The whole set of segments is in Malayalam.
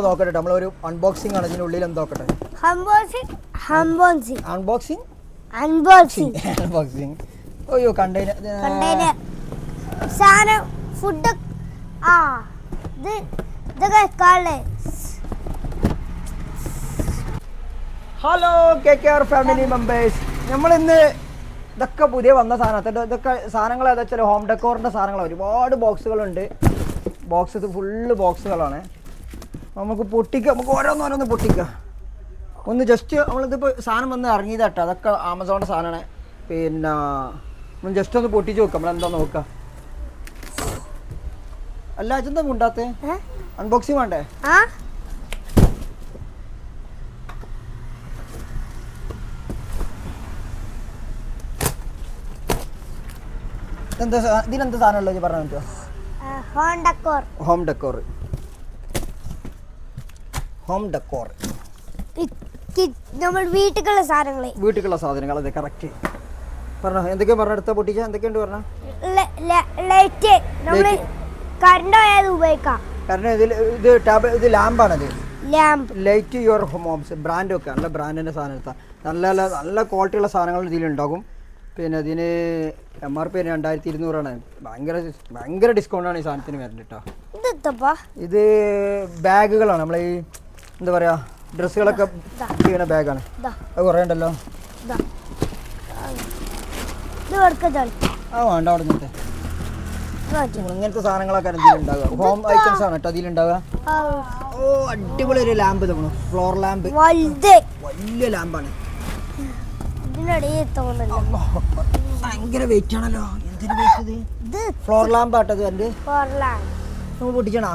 നോക്കട്ടെ നമ്മളൊരു അൺബോക്സിംഗ് ആണ് ഇതിനുള്ളിൽ എന്ത് നോക്കട്ടെ. Unboxing unboxing unboxing unboxing unboxing അയ്യോ കണ്ടെയ്നർ കണ്ടെയ്നർ സാധനം ഫുഡ് ആ ഇത് ഇതൊക്കെ കാളേ hello K K R family members നമ്മൾ ഇന്ന് ഇതൊക്കെ പുതിയ വന്ന സാധനത്തിന്റെ ഇതൊക്കെ സാധനങ്ങൾ ഏതാ വെച്ചാൽ ഹോം ഡെക്കോറിന്റെ സാധനങ്ങൾ ഒരുപാട് ബോക്സുകളുണ്ട് ബോക്സ് ഫുള്ള് ബോക്സുകളാണ് നമുക്ക് പൊട്ടിക്കാം നമുക്ക് ഓരോന്നോരോന്ന് പൊട്ടിക്കാം. ഒന്ന് ജസ്റ്റ് നമ്മളിതിപ്പോൾ സാധനം വന്ന് ഇറങ്ങിയതാട്ടോ. അതൊക്കെ ആമസോണിന്റെ സാധനമാണ് പിന്നെ ഒന്ന് ജസ്റ്റ് ഒന്ന് പൊട്ടിച്ച് നോക്കാം. നമ്മളെന്താ നോക്കാം? അല്ല അജന്താ മുണ്ടാത്തേ? അൺബോക്സിങ് വേണ്ടേ? എന്താ ഇതിനെന്താ സാധനം ഉള്ളത് പറഞ്ഞു home home decor home decor നമ്മൾ വീട്ടിലുള്ള സാധനങ്ങൾ വീട്ടിലുള്ള സാധനങ്ങൾ അതെ കറക്റ്റ് പറഞ്ഞോ എന്തൊക്കെയാ പറഞ്ഞ അടുത്ത പൊട്ടിച്ച? എന്തൊക്കെയുണ്ട് പറഞ്ഞ? ലൈറ്റ്. നമ്മൾ. കറണ്ട് ആയത് ഉപയോഗിക്കാം. കാരണം ഇതിൽ ഇത് ടാബ് ഇത് ലാമ്പാണത് lamp light your homes brand ഒക്കെ നല്ല ബ്രാൻഡിന്റെ സാധനം എടുത്താൽ നല്ല നല്ല നല്ല ക്വാളിറ്റിയുള്ള സാധനങ്ങൾ ഇതിലുണ്ടാകും. പിന്നെ അതിന് എം ആർ പി രണ്ടായിരത്തി ഇരുന്നൂറാണ് ഭയങ്കര ഭയങ്കര ഡിസ്കൗണ്ടാണ് ഈ സാധനത്തിന് വരുന്നത് കേട്ടോ ഇത് ബാഗുകളാണ്. നമ്മൾ ഈ എന്താ പറയാ ഡ്രസ്സുകളൊക്കെ ചെയ്യുന്ന ബാഗാണ്. അത് കുറേ ഉണ്ടല്ലോ. ആ വേണ്ട അവിടെ നിന്നത്തെ ഇങ്ങനത്തെ സാധനങ്ങളൊക്കെ ഇതിലുണ്ടാവുക ഹോം ഐറ്റംസ് ആണ് കേട്ടോ അതിലുണ്ടാവുക ഓ അടിപൊളി ഒരു ലാമ്പ് തോന്നു ഫ്ലോർ ലാമ്പ് വലിയ ലാമ്പാണ് ഭയങ്കര വെയിറ്റ് ആണല്ലോ. എന്തിനു വെയിറ്റ് ഫ്ലോർ ലാമ്പ് ആട്ടത് അത് നമ്മൾ പൊടിച്ചാളി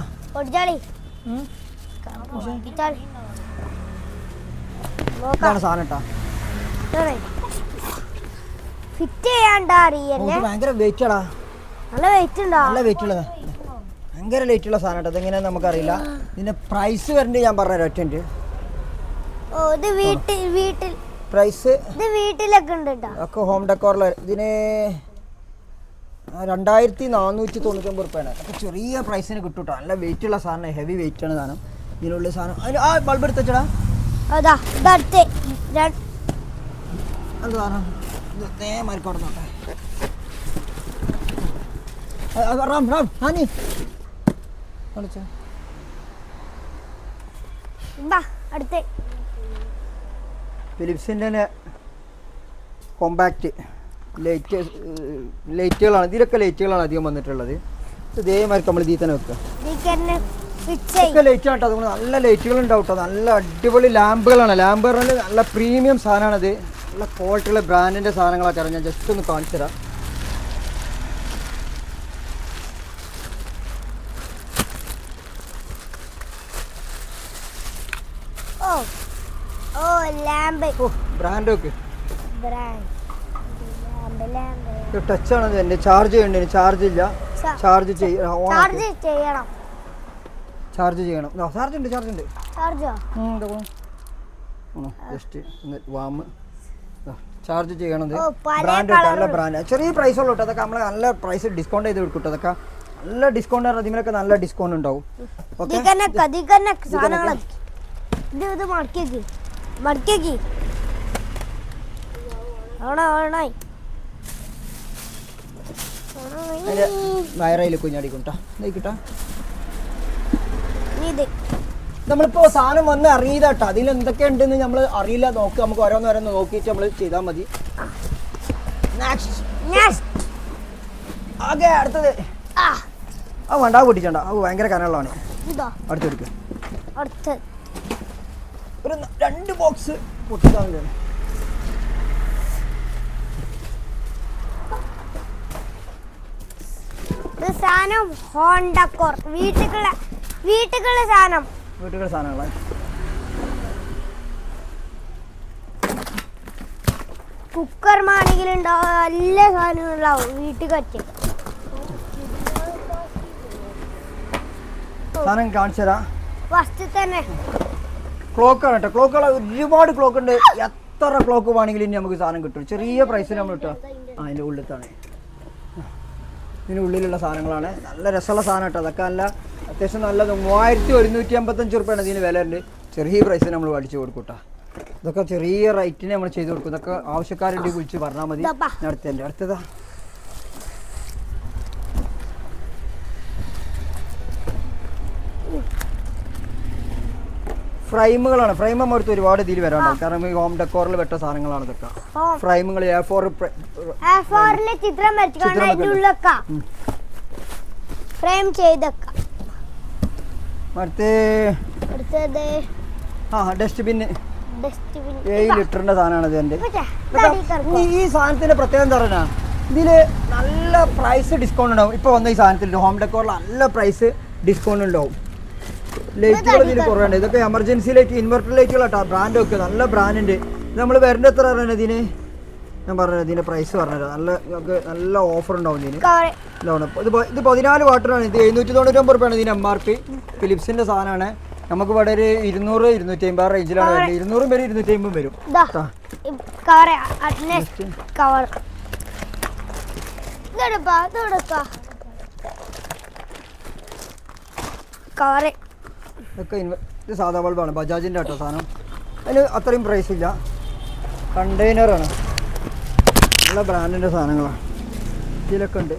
ഫിറ്റ് ചെയ്യാണ്ടാ അറിയല്ലേ ഭയങ്കര വെയിറ്റ് ആടാ. നല്ല വെയിറ്റ് ഉണ്ടോ? നല്ല വെയിറ്റ് ഉള്ളതാ. ഭയങ്കര വെയിറ്റ് ഉള്ള സാധനം കേട്ടോ അതെങ്ങനെയാന്ന് നമുക്കറിയില്ല. ഇതിന്റെ പ്രൈസ് വരണ്ട് ഞാൻ പറഞ്ഞ ഒറ്റ ഓ ഇത് വീട്ടിൽ വീട്ടിൽ. പ്രൈസ് ഇത് വീട്ടിലൊക്കെ ഉണ്ട് കേട്ടോ ഒക്കെ ഹോം ഡെക്കോറിൽ ഇതിന് രണ്ടായിരത്തി നാനൂറ്റി തൊണ്ണൂറ്റൊമ്പത് റുപ്യാണ്. ചെറിയ പ്രൈസിന് കിട്ടും കേട്ടോ നല്ല വെയിറ്റ് ഉള്ള സാധനം ഹെവി വെയിറ്റ് ആണ് സാധനം. ഇതിനുള്ളിൽ സാധനം. അതിന് ആ ബൾബ് എടുത്തച്ചടാ അതാ ഇതടുത്ത് എന്ത് സാധനം? റാം റാം ഹാനി കളിച്ചോ ഇതാ അടുത്ത്. ഫിലിപ്സിന്റെ കോമ്പാക്റ്റ് ലൈറ്റ് ലൈറ്റുകളാണ് ഇതിലൊക്കെ ലൈറ്റുകളാണ് അധികം വന്നിട്ടുള്ളത്. ഇതേമാതിരി നമ്മൾ ഇതിൽ തന്നെ വെക്കുക ഒക്കെ ലൈറ്റ് ആണ് കേട്ടോ. നല്ല ലൈറ്റുകൾ ഉണ്ടാവും കേട്ടോ. നല്ല അടിപൊളി ലാമ്പുകളാണ്. ലാമ്പ് പറഞ്ഞാൽ നല്ല പ്രീമിയം സാധനമാണത് നല്ല ക്വാളിറ്റിയുള്ള ബ്രാൻഡിന്റെ സാധനങ്ങളൊക്കെ ഞാൻ ജസ്റ്റ് ഒന്ന് കാണിച്ചു തരാം. ബ്രാൻഡ് ടച്ച് ടച്ചാണ് എന്റെ ചാർജ് ചെയ്യണ്ടേ? ചാർജ് ഇല്ല. ചാർജ് ചെയ്യണം. ചാർജ് ചെയ്യണം. ചാർജ് ഉണ്ട് ചാർജ് ഉണ്ട്. ചാർജോ ജസ്റ്റ് വാം ചാർജ് ചെയ്യണത്. ഓ, ബ്രാൻഡ് നല്ല ബ്രാൻഡ് ചെറിയ പ്രൈസ് ഉള്ളൂ കേട്ടോ. അതൊക്കെ നമ്മൾ നല്ല പ്രൈസ് ഡിസ്കൗണ്ട് ചെയ്ത് കൊടുക്കും കേട്ടോ അതൊക്കെ. നല്ല ഡിസ്കൗണ്ട് ആണ് ഇതിനൊക്കെ നല്ല ഡിസ്കൗണ്ട് ഉണ്ടാവും. വയറയിൽ ഇതിക്കന്നെ കേട്ടോ. സാധനങ്ങൾ ഇത് ഇത് മടക്കിയേക്ക് മടക്കിയേക്ക് അവിടെ ഓണായി അതിന്റെ വയറയിൽ കുഞ്ഞടിക്കും കേട്ടോ നോക്കിട്ടാ ഇത് നമ്മളിപ്പോൾ സാധനം വന്ന് അറിയതാട്ടോ അതിൽ എന്തൊക്കെ ഉണ്ടെന്ന് നമ്മൾ അറിയില്ല. നോക്കുക നമുക്ക് ഓരോന്നോരോന്ന് നോക്കിയിട്ട് നമ്മൾ ചെയ്താൽ മതി. ഓക്കെ അടുത്തത്. ആ. വേണ്ട പൊട്ടിച്ചണ്ട. അത് ഭയങ്കര കനമുള്ളതാണ് ഇതാ. അടുത്തെടുക്കുക അടുത്ത്. ഒരു രണ്ട് ബോക്സ് പൊട്ടിക്കാൻ സാധനം ഹോണ്ട സാധനം ഹോണ്ടക്കോർ വീട്ടിലുള്ള വീട്ടിലുള്ള സാധനം. വീട്ടുകളെ സാധനങ്ങളാ. കുക്കർ മാണെങ്കിലുണ്ടാവും എല്ലാ നല്ല വീട്ടിൽ കറ്റ് സാധനം കാണിച്ചു തരാം. ഫസ്റ്റ് തന്നെ ക്ലോക്കാണ് കേട്ടോ ക്ലോക്കുകൾ ഒരുപാട് ക്ലോക്ക് ഉണ്ട്. എത്ര ക്ലോക്ക് വേണമെങ്കിലും ഇനി നമുക്ക് സാധനം കിട്ടും. ചെറിയ പ്രൈസിൽ നമ്മൾ കിട്ടുക ആ അതിന്റെ ഉള്ളിലത്താണ് ഇതിന്റെ ഉള്ളിലുള്ള സാധനങ്ങളാണ്. നല്ല രസമുള്ള സാധനം കേട്ടോ. അതൊക്കെ നല്ല അത്യാവശ്യം നല്ലത്. മൂവായിരത്തി ഒരുന്നൂറ്റി അമ്പത്തഞ്ച് റുപ്യാണ് ഇതിന് വില ഉണ്ട് ചെറിയ പ്രൈസ് നമ്മൾ അടിച്ചു കൊടുക്കൂട്ടാ ഇതൊക്കെ ചെറിയ റേറ്റിന് നമ്മൾ ചെയ്ത് കൊടുക്കും. ഇതൊക്കെ ആവശ്യക്കാരുണ്ടെങ്കിൽ വിളിച്ച് പറഞ്ഞാൽ മതി. നടത്തിയല്ലേ അടുത്തതാ. അടുത്തല്ലേ അടുത്തതാ ഫ്രെയിം ഫ്രൈം നമ്മൾ അടുത്ത് ഒരുപാട് ഇതിൽ വരാനുണ്ടാവും കാരണം ഈ ഹോം ഡെക്കോറിൽ വെട്ട സാധനങ്ങളാണ് ഇതൊക്കെ. ഫ്രെയിമുകൾ എ ഫോർ ചിത്രം. ഫ്രെയിം ചെയ്തൊക്കെ. അടുത്ത് ആ ഡസ്റ്റ്ബിൻ ഏഴ് ലിറ്ററിന്റെ സാധനമാണ് ഇത് എന്റെ. മറ്റേ ഇതൊക്കെ തടി കറക്കും ഈ- ഈ സാധനത്തിന്റെ പ്രത്യേകം എന്താ പറയുക? ഇതിൽ നല്ല പ്രൈസ് ഡിസ്കൗണ്ട് ഉണ്ടാവും. ഇപ്പൊ വന്ന ഈ സാധനത്തിൽ ഹോം ഡെക്കോറിൽ നല്ല പ്രൈസ് ഡിസ്കൗണ്ട് ഉണ്ടാവും. ലൈറ്റുകൾ ഇതിൽ കുറവുണ്ട്. ഇതൊക്കെ എമർജൻസി ലൈറ്റ് ഇൻവെർട്ടർ ലൈറ്റുകളാട്ടോ ബ്രാൻഡ് ഒക്കെ. നല്ല ബ്രാൻഡുണ്ട് ഇത് നമ്മൾ വരേണ്ട എത്ര പറഞ്ഞു ഇതിന്? ഞാൻ പറഞ്ഞത് ഇതിന്റെ പ്രൈസ് പറഞ്ഞത് നല്ല നമുക്ക് നല്ല ഓഫർ ഉണ്ടാവും ഇതിന്. ലോണ് ഇത് ഇത് പതിനാല് വാട്ടറാണ് ഇത് എഴുന്നൂറ്റി തൊണ്ണൂറ്റൊമ്പത് റുപ്യാണ് ഇതിന് എം ആർ പി ഫിലിപ്സിന്റെ സാധനമാണ്. നമുക്ക് ഇവിടെ ഒരു ഇരുന്നൂറ് ഇരുന്നൂറ്റി അമ്പത് റേഞ്ചിലാണ് വരുന്നത്. ഇരുന്നൂറും വരും ഇരുന്നൂറ്റി അമ്പതും വരും കവർ ഇതൊക്കെ ഇൻവെ- ഇത് സാധാ ബൾബാണ് ബജാജിന്റെ കേട്ടോ സാധനം. അതിന് അത്രയും പ്രൈസ് ഇല്ല. കണ്ടെയ്നറാണ് നല്ല ബ്രാൻഡിന്റെ സാധനങ്ങളാണ് ഇതിലൊക്കെ ഉണ്ട്.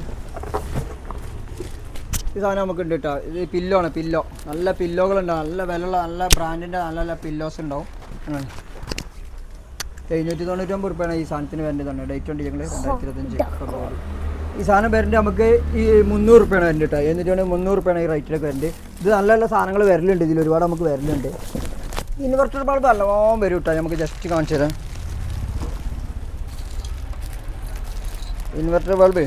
ഈ സാധനം നമുക്ക് ഉണ്ട് കേട്ടോ ഇത് പില്ലോ ആണ് പില്ലോ നല്ല പില്ലോകളുണ്ടാവും നല്ല വിലയുള്ള നല്ല ബ്രാൻഡിന്റെ നല്ല നല്ല പില്ലോസ് ഉണ്ടാവും. എഴുന്നൂറ്റി തൊണ്ണൂറ്റൊമ്പത് റുപ്യാണ് ഈ സാധനത്തിന് വേണ്ടതാണ് ഡേറ്റ് ഉണ്ട് ഞങ്ങൾ രണ്ടായിരത്തി ഇരുപത്തഞ്ച്. ഫെബ്രുവരി ഈ സാധനം വരുന്നത് നമുക്ക് ഈ മുന്നൂറ് റുപ്യാണ് വരുന്നത് കേട്ടോ എഴുന്നൂറ്റി തൊണ്ണൂറ്റി മുന്നൂറ് റുപ്യാണ് ഈ റേറ്റിലൊക്കെ വരുന്നത് ഇത് നല്ല നല്ല സാധനങ്ങൾ വരലുണ്ട് ഇതിൽ ഒരുപാട് നമുക്ക് വരലുണ്ട്. ഇൻവെർട്ടർ ബൾബ് നല്ലോണം വരും കേട്ടോ നമുക്ക് ജസ്റ്റ് കാണിച്ചു തരാം. ഇൻവെർട്ടർ ബൾബ്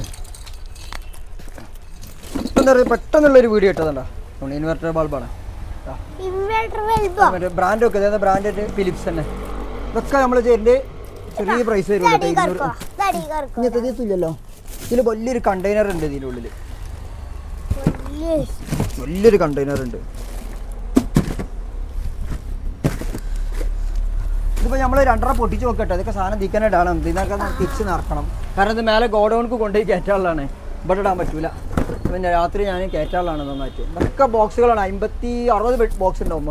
എന്താ പറയുക പെട്ടെന്നുള്ളൊരു വീഡിയോ ഇട്ടതുണ്ടോ ഇൻവെർട്ടർ ബൾബാണ് ആ ഇൻവെർട്ടർ മറ്റേ ബ്രാൻഡ് ഒക്കെ. അതായത് ബ്രാൻഡ് ഫിലിപ്സ് തന്നെ. ഇതൊക്കെ നമ്മൾ ചെയ്യേണ്ടത് ചെറിയ പ്രൈസ് വരും കേട്ടോ തടി ഇരുന്നൂറ് ഇതിൽ വലിയൊരു കണ്ടെയ്നർ ഉണ്ട് ഇതിന്റെ ഉള്ളിൽ വലിയൊരു കണ്ടെയ്നർ ഉണ്ട്. ഇതിപ്പോൾ നമ്മൾ രണ്ടര പൊട്ടിച്ച് നോക്കട്ടെ. അതൊക്കെ സാധനം തീക്കാനായിട്ടാണ്. ഇതിനൊക്കെ തിരിച്ച് നടക്കണം. കാരണം ഇത് മേലെ ഗോഡൗണിക്ക് കൊണ്ടുപോയി കയറ്റാളാണ് ഇവിടെ ഇടാൻ പറ്റൂല പിന്നെ രാത്രി ഞാൻ കയറ്റാളാണ് നന്നായിട്ട്. ഇതൊക്കെ ബോക്സുകളാണ് അമ്പത്തി അറുപത് ബോക്സ് ഉണ്ടാവും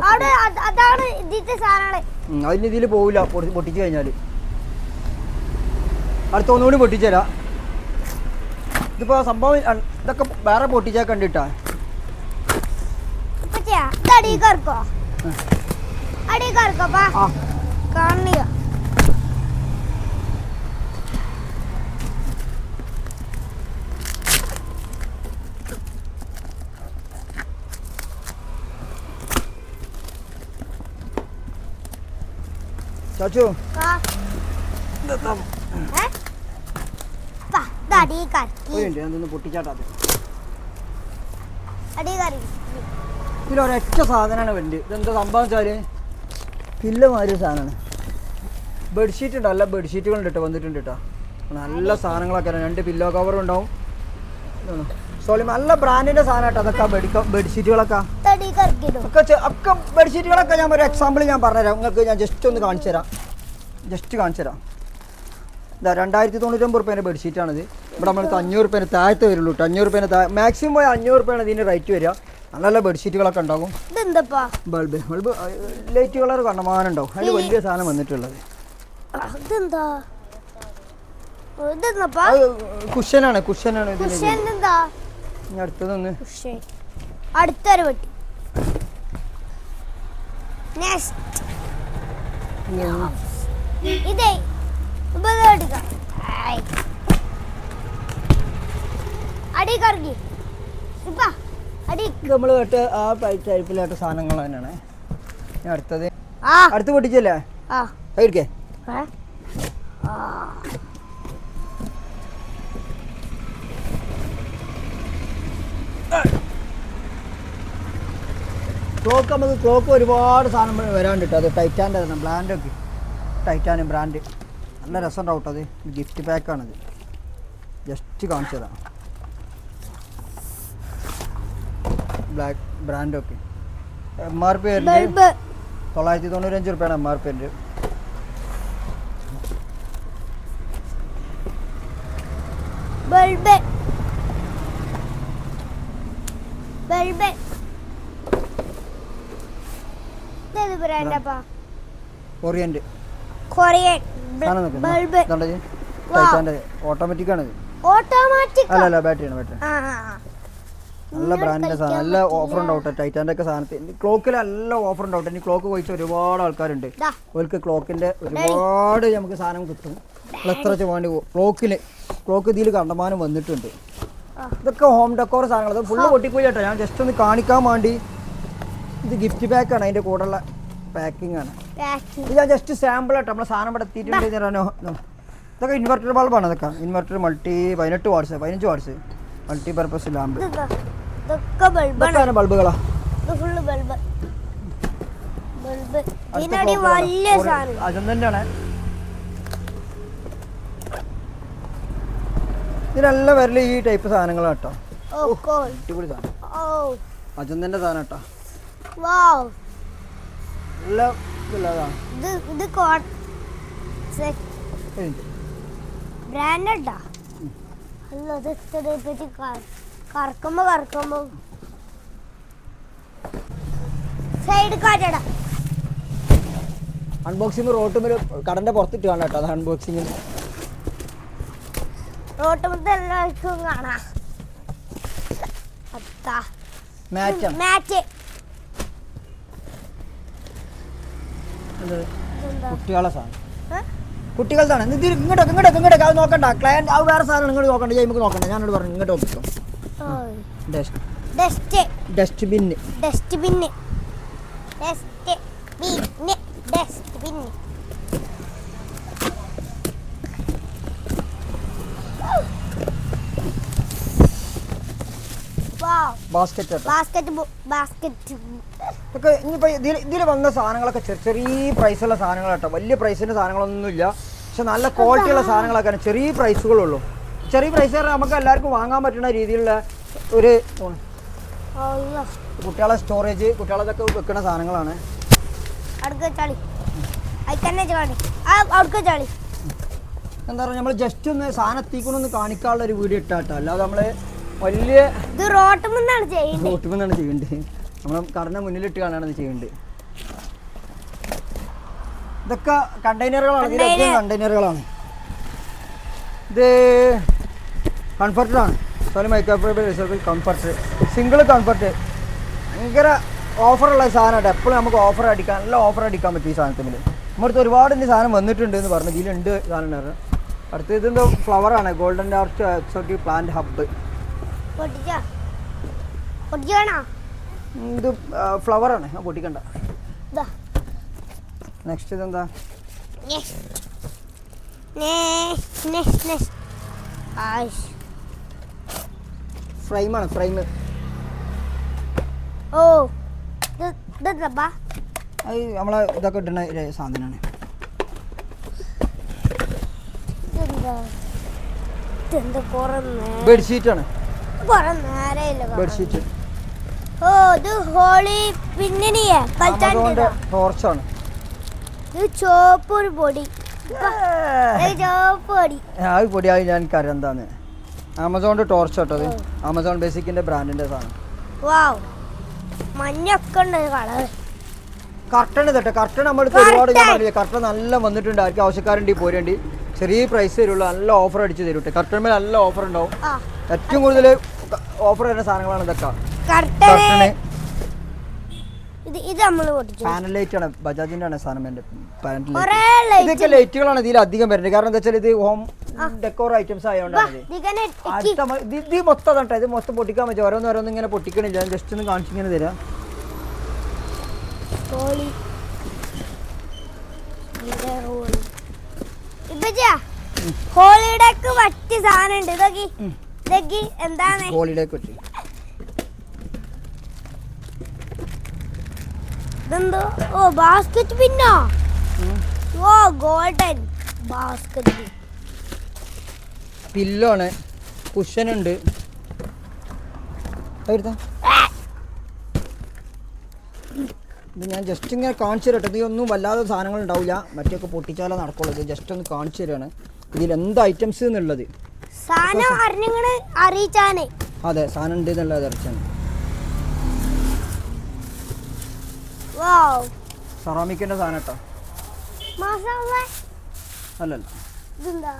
അതിന് ഇതിൽ പോവില്ല. പൊട്ടി- പൊട്ടിച്ച് കഴിഞ്ഞാൽ അടുത്തൊന്നുകൂടി പൊട്ടിച്ചു തരാം. ഇതിപ്പോൾ സംഭവം ഇതൊക്കെ വേറെ പൊട്ടിച്ചാ കണ്ടിട്ടാ? ചാച്ചു. എന്താ അടി കറക്കി ഒരു മിനിറ്റ് ഞാനൊന്ന് പൊട്ടിച്ചാട്ടാ അടി കറക്കി ഇതിലൊരൊറ്റ സാധനമാണ് വണ്ടി ഇതെന്താ സംഭവം വെച്ചാൽ പില്ല മാതിരി സാധനമാണ്. ബെഡ്ഷീറ്റ് ഉണ്ട് നല്ല ബെഡ്ഷീറ്റുകൾ ഉണ്ട് കേട്ടോ വന്നിട്ടുണ്ട് കേട്ടോ. നല്ല സാധനങ്ങളൊക്കെ രണ്ട് പില്ലോ കവറും ഉണ്ടാവും. സോളി നല്ല ബ്രാൻഡിന്റെ സാധനം കേട്ടോ അതൊക്കെ ബെഡ് ബെഡ്ഷീറ്റുകളൊക്കെ. ഒക്കെ ഒക്കെ ബെഡ്ഷീറ്റുകളൊക്കെ ഞാൻ ഒരു എക്സാമ്പിൾ ഞാൻ പറഞ്ഞുതരാം. നിങ്ങൾക്ക് ഞാൻ ജസ്റ്റ് ഒന്ന് കാണിച്ചു തരാം ജസ്റ്റ് കാണിച്ചു തരാം ഇതാ രണ്ടായിരത്തി തൊണ്ണൂറ്റൊമ്പത് റുപ്യേന്റെ ബെഡ്ഷീറ്റാണിത്. ഇവിടെ നമ്മൾക്ക് അഞ്ഞൂറ് റുപ്യേന്റെ താഴത്തെ വരുള്ളൂ കേട്ടോ അഞ്ഞൂറ് റുപ്യേന്റെ താഴെ മാക്സിമം പോയി അഞ്ഞൂറ് റുപ്യാണ് ഇതിന്റെ റേറ്റ് വരിക. നല്ല നല്ല ബെഡ്ഷീറ്റുകളൊക്കെ ഉണ്ടാകും. ബൾബ് ബൾബ് ലൈറ്റ് കളർ കണ്ടമാനം ഉണ്ടാവും. അതിൽ വലിയ സാധനം വന്നിട്ടുള്ളത്. കുഷനാണ് കുഷനാണ് അടുത്തതൊന്ന്. അടുത്തൊരു പെട്ടി. നെക്സ്റ്റ് ഇതേ നമ്മൾ കേട്ട് ആ ടൈപ്പിലായിട്ട് സാധനങ്ങൾ തന്നെയാണ്. അടുത്തത്. അടുത്ത് പൊട്ടിച്ചല്ലേ? ആ. ക്ലോക്ക് നമുക്ക് ക്ലോക്ക് ഒരുപാട് സാധനം വരാണ്ട് കേട്ടോ. അത് ടൈറ്റാന്റെ ബ്രാൻഡ് ബ്രാൻഡൊക്കെ ടൈറ്റാനും ബ്രാൻഡ്. നല്ല രസം കേട്ടോ അത്. ഗിഫ്റ്റ് പാക്കാണിത് ജസ്റ്റ് കാണിച്ചതാണ് ബ്ലാക്ക് ബ്ലാക്ക് ബ്രാൻഡൊക്കെ എം ആർ പി വരുന്നത് തൊള്ളായിരത്തി തൊണ്ണൂറ്റഞ്ച് റുപ്യാണ് എം ആർ പി ഉണ്ട് ബ്രാൻഡപ്പാ ഓറിയന്റ് കൊറിയൻ ഓട്ടോമാറ്റിക് ആണ് ഓട്ടോമാറ്റിക് അല്ല ബാറ്ററി ആ ആ, ആ. നല്ല ബ്രാൻഡിന്റെ സാധനം. നല്ല ഓഫർ ഉണ്ടാവട്ടെ ടൈറ്റാന്റെ ഒക്കെ സാധനത്തിൽ. ക്ലോക്കിൽ നല്ല ഓഫർ ഉണ്ടാവട്ടെ ഇനി ക്ലോക്ക് കഴിച്ച ഒരുപാട് ആൾക്കാരുണ്ട്. അവർക്ക് ക്ലോക്കിന്റെ ഒരുപാട് നമുക്ക് സാധനം കിട്ടും. എത്ര വേണ്ടി ക്ലോക്കിന് ക്ലോക്ക് ഇതിൽ കണ്ടമാനം വന്നിട്ടുണ്ട്. ഇതൊക്കെ ഹോം ഡെക്കോർ സാധനങ്ങൾ അത് ഫുള്ള് പൊട്ടിപ്പോയി ഞാൻ ജസ്റ്റ് ഒന്ന് കാണിക്കാൻ വേണ്ടി ഇത് ഗിഫ്റ്റ് പാക്കാണ് അതിന്റെ കൂടെയുള്ള പാക്കിംഗ് ആണ്. ഇത് ജസ്റ്റ് സാമ്പിൾ ആട്ടോ. നമ്മൾ സാധനം ഇവിടെ എത്തിയിട്ടുണ്ട്. ഇതൊക്കെ ഇൻവെർട്ടർ ബൾബാണ് ഇതൊക്കെ. ഇൻവെർട്ടർ മൾട്ടി പതിനെട്ട് വാട്സ് പതിനഞ്ച് വാട്സ് മൾട്ടി പർപ്പസ് ലാമ്പ് ഇതാ ഇതൊക്കെ ബൾബാണ് ബൾബുകളാ ബൾബ് ബൾബ് അതും തന്നെയാണ്. ഇതിനെല്ലാം വരൽ ഈ ടൈപ്പ് സാധനങ്ങളാണ് കേട്ടോ. അടിപൊളി സാധനം. ഓ. അജന്തന്റെ സാധനം കേട്ടോ. എല്ലാം ഇതുള്ളതാണ് ഇത് ഇത് ബ്രാൻഡാ? അല്ല ഇത് പറ്റി കറക്കുമ്പോ കറക്കുമ്പോ സൈഡ് കാറ്റടാ. അൺബോക്സിങ് റോട്ടുമിൽ കടന്റെ പുറത്തിട്ട് കാണാം കേട്ടോ അത് അൺബോക്സിങ് റോട്ടുമ്പത്തെ എല്ലാവർക്കും കാണാം. മാറ്റ് മാറ്റ് ഇത് ഇതെന്താ കുട്ടികളെ സാധനം? കുട്ടികളുടെ ഇത് ഇങ്ങോട്ടൊക്കെ ഇങ്ങോട്ടൊക്കെ ഇങ്ങോട്ടൊക്കെ അത് നോക്കണ്ട. ക്ലയന്റ് ആ വേറെ സാധനം ഇങ്ങോട്ട് നോക്കണ്ട. ഞാൻ നമുക്ക് നോക്കണ്ട. ഞാനോട് പറഞ്ഞു ഇങ്ങോട്ട് നോക്കിക്കോ dust dust dust dustbin basket basket basket ഇതൊക്കെ ഇനിയിപ്പോൾ ഇതിൽ ഇതിൽ വന്ന സാധനങ്ങളൊക്കെ ചെറിയ ചെറിയ പ്രൈസുള്ള സാധനങ്ങൾ കേട്ടോ വലിയ പ്രൈസിന്റെ സാധനങ്ങളൊന്നുമില്ല. പക്ഷെ നല്ല ക്വാളിറ്റിയുള്ള സാധനങ്ങളൊക്കെയാണ് ചെറിയ പ്രൈസുകളുള്ളൂ ചെറിയ പ്രൈസ് പറഞ്ഞാൽ നമുക്ക് എല്ലാവർക്കും വാങ്ങാൻ പറ്റുന്ന രീതിയിലുള്ള ഒരു കുട്ടികളെ സ്റ്റോറേജ് കുട്ടികളതൊക്കെ വെക്കുന്ന സാധനങ്ങളാണ്. എന്താ പറയുക നമ്മൾ ജസ്റ്റ് ഒന്ന് സാധനം എത്തിക്കണമെന്ന് കാണിക്കാനുള്ള ഒരു വീഡിയോ ഇട്ടാട്ടോ. അല്ലാതെ നമ്മൾ വലിയ ഇത് റോട്ടുമെന്നാണ് ചെയ്യുന്നത് നോട്ടുമെന്നാണ് ചെയ്യുന്നത് നമ്മൾ കടന്ന മുന്നിലിട്ട് കാണാണ് ഇത് ചെയ്യുന്നത് ഇതൊക്കെ കണ്ടെയ്നറുകളാണ്. ഇതിലൊക്കെ കണ്ടെയ്നറുകളാണ്. ഇത് കംഫർട്ടറാണ്. Sorry microfiber comfort single comfort ഭയങ്കര ഓഫറുള്ള സാധനമായിട്ട് എപ്പോഴും നമുക്ക് ഓഫർ അടിക്കാൻ നല്ല ഓഫർ അടിക്കാൻ പറ്റും ഈ സാധനത്തിൽ നമ്മുടെ ഒരുപാട് ഇനി സാധനം വന്നിട്ടുണ്ട് എന്ന് പറഞ്ഞു ഇതിലുണ്ട് സാധനം അടുത്ത ഇതെന്തോ ഫ്ലവറാണ് golden arch exotic plant hub ഇത് ഫ്ലവർ ആണ്. പൊട്ടിക്കണ്ട നെക്സ്റ്റ് ഇതെന്താ? ഫ്രെയിമാണ് ഫ്രെയിം ഓ നമ്മളെ ഇതൊക്കെ ഇടുന്ന ഒരു സാധനമാണ്. ബെഡ്ഷീറ്റാണ് ബെഡ്ഷീറ്റ്. ഓ ഇത് ഹോളി പിന്നണിയെ ടോർച്ചാണ്. ഇത് ചോപ്പ് ഒരു പൊടി ചോപ്പ് പൊടി. ആ പൊടിയായി ഞാൻ കരന്താന്ന്. എന്താണ് ആമസോണിന്റെ ടോർച്ച് കേട്ടോ അത് ആമസോൺ ബേസിക്കിന്റെ ബ്രാൻഡിന്റെ സാധനം. വാവ്. മഞ്ഞൊക്കെ ഉണ്ട് കളർ കർട്ടൺ ഇതട്ടെ. കർട്ടൺ നമ്മൾ ഒരുപാട് ഞാൻ പറഞ്ഞില്ലേ? കർട്ടൺ നല്ല വന്നിട്ടുണ്ട്. ആർക്കും ആവശ്യക്കാരുണ്ട് പോരേണ്ടി. ചെറിയ പ്രൈസ് തരുള്ളൂ. നല്ല ഓഫർ അടിച്ച് തരും കർട്ടൺ നല്ല ഓഫർ ഉണ്ടാവും. ഏറ്റവും കൂടുതൽ ഓഫർ വരുന്ന സാധനങ്ങളാണ് ഇതൊക്കെ. കർട്ടന്. ഇത് ഇത് നമ്മൾ പാനൽ ലൈറ്റ് ആണ് സാധനം എന്റെ പാനൽ ലൈറ്റ് ഇതൊക്കെ ലൈറ്റുകളാണ് ഇതിൽ അധികം വരുന്നത്. കാരണം എന്താ വെച്ചാൽ ഇത് ഹോം ഡെക്കോർ ഐറ്റംസ് ആയതുകൊണ്ടാണ് ഇത്. മൊത്തം കേട്ടോ ഇത് മൊത്തം പൊട്ടിക്കാൻ പറ്റും. ഓരോന്ന് ഓരോന്ന് ഇങ്ങനെ പൊട്ടിക്കണില്ല. ജസ്റ്റ് ഒന്ന് കാണിച്ചിങ്ങനെ തരാം. ഹോളിഡേക്ക് പറ്റിയ സാധനം ഉണ്ട് ഇതൊക്കെ എന്താണ്? കുഷനുണ്ട് ഇതെന്തോ? ഓ ബാസ്കറ്റ് പിന്നോ ഓ golden basket pin pillow cushion ഉണ്ട് എടുത്താ ഇത് ഞാൻ ജസ്റ്റ് ഇങ്ങനെ കാണിച്ചു തരട്ടെ. ഇതിലൊന്നും വല്ലാതെ സാധനങ്ങൾ ഉണ്ടാവില്ല. മറ്റൊക്കെ പൊട്ടിച്ചാലേ നടക്കുള്ളൂ. ഇത് ജസ്റ്റ് ഒന്ന് കാണിച്ചു തരാണ്. ഇതിൽ എന്ത് ഐറ്റംസ് എന്നുള്ളത്? സാധനം അറിഞ്ഞങ്ങൾ അറിയിച്ചാനേ. അതെ സാധനം ഉണ്ട് എന്നുള്ളത് അറിയിച്ചാണ്. വാവ്. സെറാമിക്കിന്റെ സാധനം കേട്ടോ. അല്ലല്ല. ഇതെന്താ?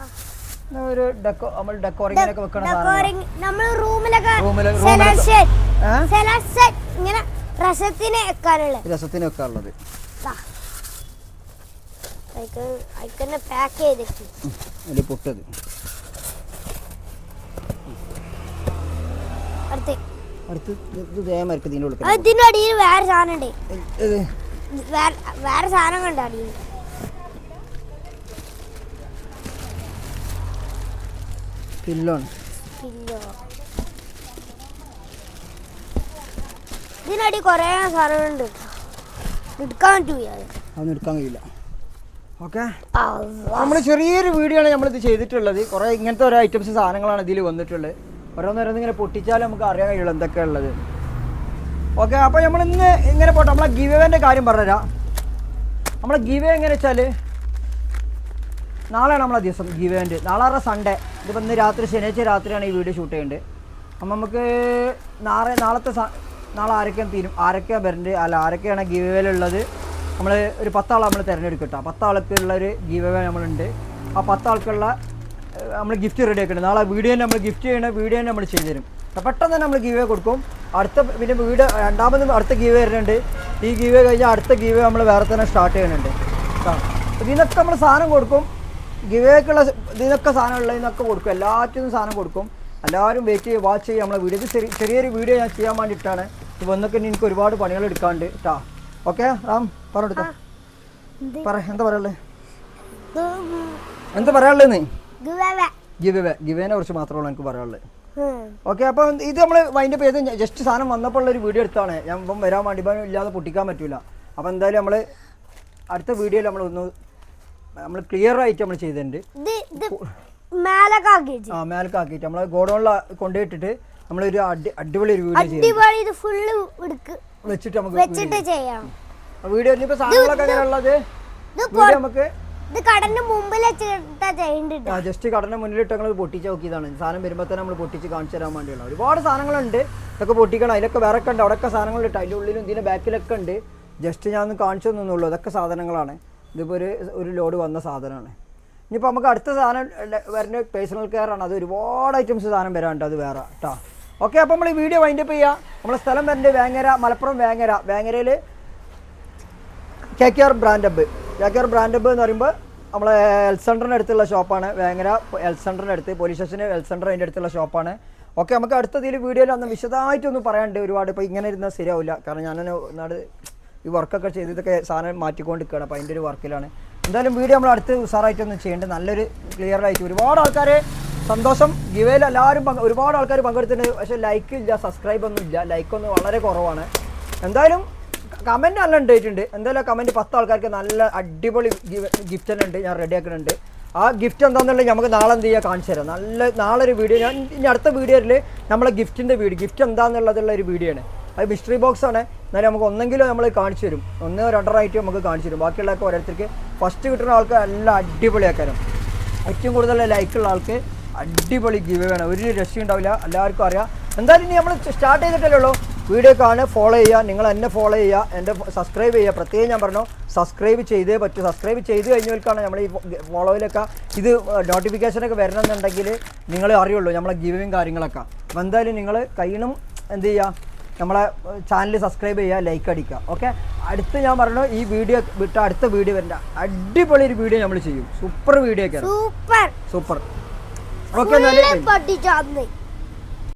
ഇത് ഒരു ഡെക്കോ നമ്മൾ ഡെക്കോറിങ്ങിനൊക്കെ വെക്കണ സാധനം നമ്മൾ റൂമിലൊക്കെ ഇങ്ങനെ രസത്തിന് വെക്കാനുള്ള. രസത്തിന് അയക്കന്നെ അതിൽ പൊട്ടത് അടുത്ത് അടുത്ത് ഇത് ഇത് ഇതേമാതിരി ഇതിന്റെ ഉള്ളിൽ ആ, ഇതിന്റെ അടിയിൽ വേറെ സാധനം ഉണ്ട് ഇത് വേറെ വേറെ സാധനം കണ്ട അടിയിൽ? പില്ലോണ് പില്ലോ ഇതിനടി കുറേ സാധനങ്ങളുണ്ട്. എടുക്കാൻ പറ്റൂല അതൊന്നും എടുക്കാൻ കഴിയില്ല. ഓക്കെ അള്ളാ. നമ്മൾ ചെറിയൊരു വീഡിയോ ആണ് നമ്മളിത് ചെയ്തിട്ടുള്ളത്. കുറേ ഇങ്ങനത്തെ ഓരോ ഐറ്റംസ് സാധനങ്ങളാണ് ഇതിൽ വന്നിട്ടുള്ളത്. ഓരോന്നോരോന്ന് ഇങ്ങനെ പൊട്ടിച്ചാലും നമുക്ക് അറിയാൻ കഴിയുള്ളൂ എന്തൊക്കെയാണ് ഉള്ളത്. ഓക്കെ അപ്പോൾ നമ്മൾ ഇന്ന് ഇങ്ങനെ പോട്ടെ. നമ്മളെ ഗിവേന്റെ കാര്യം പറഞ്ഞുതരാം. നമ്മളെ ഗിവേ എങ്ങനെ വെച്ചാൽ നാളെയാണ് നമ്മളെ ദിവസം ഗിവേന്റ് നാളെ സൺഡേ ഇതിപ്പോൾ ഇന്ന് രാത്രി ശനിയാഴ്ച രാത്രിയാണ് ഈ വീഡിയോ ഷൂട്ട് ചെയ്യേണ്ടത് അപ്പം നമുക്ക് നാളെ നാളത്തെ നാളെ ആരൊക്കെയാണ് തീരും ആരൊക്കെയാണ് വരേണ്ടത് അല്ല ആരൊക്കെയാണ് ഗിവേയിലുള്ളത് നമ്മൾ ഒരു പത്താളെ നമ്മൾ തിരഞ്ഞെടുക്കും കേട്ടോ പത്താൾക്കുള്ള ഒരു ഗിവേ നമ്മളുണ്ട്. ആ പത്താൾക്കുള്ള നമ്മൾ ഗിഫ്റ്റ് റെഡി ആക്കുന്നുണ്ട് നാളെ വീഡിയോ നമ്മൾ ഗിഫ്റ്റ് ചെയ്യണ വീഡിയോ നമ്മൾ ചെയ്തു തരും. അപ്പോൾ പെട്ടെന്ന് തന്നെ നമ്മൾ ഗീവേ കൊടുക്കും. അടുത്ത പിന്നെ വീട് രണ്ടാമത് അടുത്ത ഗീവ് വരുന്നുണ്ട്. ഈ ഗീവ് കഴിഞ്ഞാൽ അടുത്ത ഗീവ് നമ്മൾ വേറെ തന്നെ സ്റ്റാർട്ട് ചെയ്യുന്നുണ്ട്. കേട്ടോ ഇതിനൊക്കെ നമ്മൾ സാധനം കൊടുക്കും. ഗീവേക്കുള്ള ഇതിനൊക്കെ സാധനം ഉള്ളതിനൊക്കെ കൊടുക്കും. എല്ലാറ്റിനും സാധനം കൊടുക്കും. എല്ലാവരും വെയിറ്റ് ചെയ്ത് വാച്ച് ചെയ്യുക നമ്മളെ വീഡിയോ. ചെറിയ ചെറിയൊരു വീഡിയോ ഞാൻ ചെയ്യാൻ വേണ്ടിയിട്ടാണ്. ഇത് വന്നൊക്കെ എനിക്ക് ഒരുപാട് പണികൾ എടുക്കാണ്ട് കേട്ടാ ഓക്കെ റാം പറഞ്ഞെടുക്കാം? പറ എന്താ പറയാനുള്ളത് എന്താ പറയാനുള്ളത് ഗുവവ. ഗിവേ ഗിവേനെ കുറിച്ച് മാത്രമേ എനിക്ക് പറയാനുള്ളത്. ഓക്കെ അപ്പൊ ഇത് നമ്മൾ വൈൻഡപ്പ് ചെയ്ത് ജസ്റ്റ് സാധനം വന്നപ്പോൾ ഉള്ള ഒരു വീഡിയോ എടുത്താണ്. ഞാൻ ഇപ്പം വരാൻ വേണ്ടി ഇല്ലാതെ പൊട്ടിക്കാൻ പറ്റൂല. അപ്പൊ എന്തായാലും നമ്മൾ അടുത്ത വീഡിയോയിൽ നമ്മൾ ഒന്ന് നമ്മൾ ക്ലിയർ ആയിട്ട് നമ്മൾ ചെയ്തിട്ടുണ്ട്. ആ മേൽക്കാക്കിയിട്ട് നമ്മൾ ഗോഡൗണിൽ കൊണ്ടുപോയിട്ടിട്ട് നമ്മളൊരു അടി അടിപൊളി ഒരു വീഡിയോ ഫുള്ള് വെച്ചിട്ട് നമുക്ക് വീഡിയോ ഇപ്പോൾ സാധനങ്ങളൊക്കെ എങ്ങനെ ഉള്ളത്? ഇത് വീഡിയോ നമുക്ക് ഇത് കടന്റെ മുമ്പിൽ ആ ജസ്റ്റ് കടന്റെ മുന്നിലിട്ട് ഞങ്ങൾ പൊട്ടിച്ച് നോക്കിയതാണ്. സാധനം വരുമ്പോൾ തന്നെ നമ്മൾ പൊട്ടിച്ച് കാണിച്ചു തരാൻ വേണ്ടിയുള്ള ഒരുപാട് സാധനങ്ങളുണ്ട്. ഇതൊക്കെ പൊട്ടിക്കണം. അതിലൊക്കെ വേറെ ഒക്കെ ഉണ്ട്. അവിടെയൊക്കെ സാധനങ്ങളുണ്ട് അതിന്റെ ഉള്ളിലും ഇതിന്റെ ബാക്കിലൊക്കെ ഉണ്ട്. ജസ്റ്റ് ഞാൻ ഒന്ന് കാണിച്ചു തന്നുള്ളൂ അതൊക്കെ സാധനങ്ങളാണ്. ഇതിപ്പോൾ ഒരു ഒരു ലോഡ് വന്ന സാധനമാണ്. ഇനിയിപ്പോൾ നമുക്ക് അടുത്ത സാധനം വരുന്ന പേഴ്സണൽ കെയർ ആണ്. അത് ഒരുപാട് ഐറ്റംസ് സാധനം വരാനുണ്ട് അത് വേറെ കേട്ടോ ഓക്കെ അപ്പോൾ നമ്മൾ ഈ വീഡിയോ വൈൻഡപ്പ് ചെയ്യുക നമ്മളെ സ്ഥലം വരുന്നത് Vengara Malappuram Vengara. വേങ്ങരയിൽ K K R brand hub K K R brand hub എന്ന് പറയുമ്പോൾ നമ്മളെ ഹെൽത്ത് സെന്ററിന്റെ അടുത്തുള്ള ഷോപ്പാണ് വേങ്ങര ഹെൽത്ത് സെന്ററിന്റെ അടുത്ത് പോലീസ് സ്റ്റേഷന് ഹെൽത്ത് സെന്റർ അതിന്റെ അടുത്തുള്ള ഷോപ്പാണ് ഓക്കെ നമുക്ക് അടുത്ത ഇതിൽ വീഡിയോയിൽ ഒന്ന് വിശദമായിട്ടൊന്ന് പറയാണ്ട് ഒരുപാട്. ഇപ്പോൾ ഇങ്ങനെ ഇരുന്നാൽ ശരിയാവില്ല കാരണം ഞാൻ നാട് ഈ വർക്കൊക്കെ ചെയ്ത് ഇതൊക്കെ സാധനം മാറ്റിക്കൊണ്ട് നിൽക്കുകയാണ് അപ്പോൾ അതിന്റെ ഒരു വർക്കിലാണ്. എന്തായാലും വീഡിയോ നമ്മൾ അടുത്ത് ഉഷാറായിട്ടൊന്ന് ചെയ്യേണ്ടത് നല്ലൊരു ക്ലിയർ ആയിട്ട് ഒരുപാട് ആൾക്കാർ സന്തോഷം ഗിവേൽ എല്ലാവരും ഒരുപാട് ആൾക്കാർ പങ്കെടുത്തിട്ടുണ്ട്. പക്ഷേ ലൈക്ക് ഇല്ല സബ്സ്ക്രൈബ് ഒന്നും ഇല്ല. ലൈക്കൊന്നും വളരെ കുറവാണ്. എന്തായാലും കമന്റ് നല്ല ഉണ്ടായിട്ടുണ്ട്. എന്തായാലും കമന്റ് പത്ത് ആൾക്കാർക്ക് നല്ല അടിപൊളി ഗിഫ്റ്റ് ഉണ്ട്. ഞാൻ റെഡി ആക്കുന്നുണ്ട് ആ ഗിഫ്റ്റ് എന്താണെന്നുള്ളത് നമുക്ക് നാളെ എന്ത് ചെയ്യാൻ കാണിച്ചു തരാം. നല്ല നാളെ ഒരു വീഡിയോ ഞാൻ ഇനി അടുത്ത വീഡിയോയിൽ നമ്മളെ ഗിഫ്റ്റിന്റെ വീഡിയോ ഗിഫ്റ്റ് എന്താണെന്നുള്ളതുള്ള ഒരു വീഡിയോ ആണ്. അത് മിസ്റ്ററി ബോക്സ് ആണ്. എന്നാലും നമുക്ക് ഒന്നെങ്കിലും നമ്മൾ കാണിച്ചു തരും. ഒന്നോ രണ്ടോ ഐറ്റം നമുക്ക് കാണിച്ചു തരും. ബാക്കിയുള്ളതൊക്കെ ഓരോരുത്തർക്ക് ഫസ്റ്റ് കിട്ടുന്ന ആൾക്ക് നല്ല അടിപൊളിയാക്കാനും ഏറ്റവും കൂടുതൽ ലൈക്കുള്ള ആൾക്ക് അടിപൊളി ഗിവ് വേണം ഒരു രക്ഷയും ഉണ്ടാവില്ല. എല്ലാവർക്കും അറിയാം. എന്തായാലും ഇനി നമ്മൾ സ്റ്റാർട്ട് ചെയ്തിട്ടല്ലേ ഉള്ളൂ. വീഡിയോ കാണുക ഫോളോ ചെയ്യുക നിങ്ങൾ എന്നെ ഫോളോ ചെയ്യുക എന്റെ സബ്സ്ക്രൈബ് ചെയ്യുക. പ്രത്യേകം ഞാൻ പറഞ്ഞു സബ്സ്ക്രൈബ് ചെയ്തേ പറ്റൂ. സബ്സ്ക്രൈബ് ചെയ്ത് കഴിഞ്ഞവർക്കാണ് നമ്മൾ ഈ ഫോളോയിലൊക്കെ ഇത് നോട്ടിഫിക്കേഷനൊക്കെ വരണമെന്നുണ്ടെങ്കിൽ നിങ്ങൾ അറിയുള്ളൂ നമ്മളെ ഗിവിങ് കാര്യങ്ങളൊക്കെ. അപ്പോൾ എന്തായാലും നിങ്ങൾ കഴിയണം എന്ത് ചെയ്യുക നമ്മളെ ചാനൽ സബ്സ്ക്രൈബ് ചെയ്യുക ലൈക്ക് അടിക്കുക. ഓക്കെ അടുത്ത് ഞാൻ പറഞ്ഞു ഈ വീഡിയോ വിട്ട അടുത്ത വീഡിയോ വരണ്ട. അടിപൊളി ഒരു വീഡിയോ നമ്മൾ ചെയ്യും. സൂപ്പർ വീഡിയോ ഒക്കെ സൂപ്പർ സൂപ്പർ ഓക്കെ പൊട്ടിച്ചു